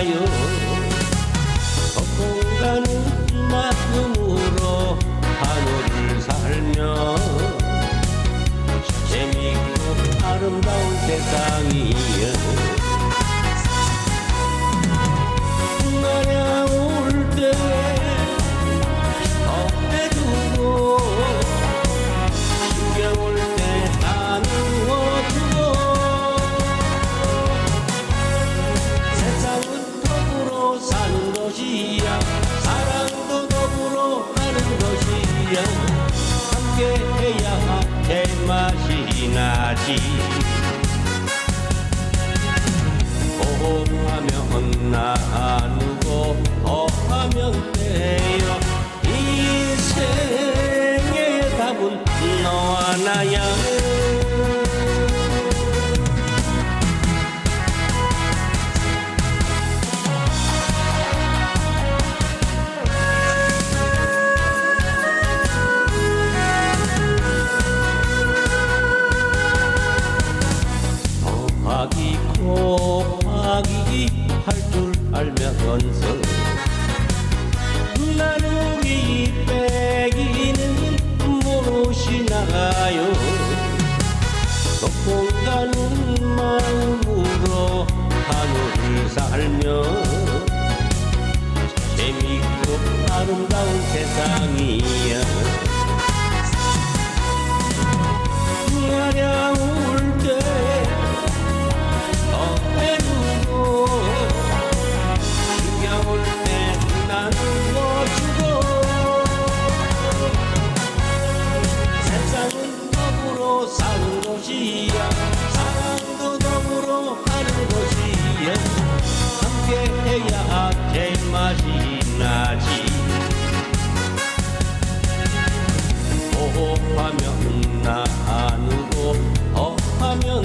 tayo. 달려 함께해야 할때 맛이 나지. 호흡하면 나누고 어하면 돼요. 인생의 답은 너와 나야. 곱하기 곱하기 할 줄 알면서 나누기 빼기는 모르시나요? 소풍 가는 마음으로 하늘을 살며 재밌고 아름다운 세상이야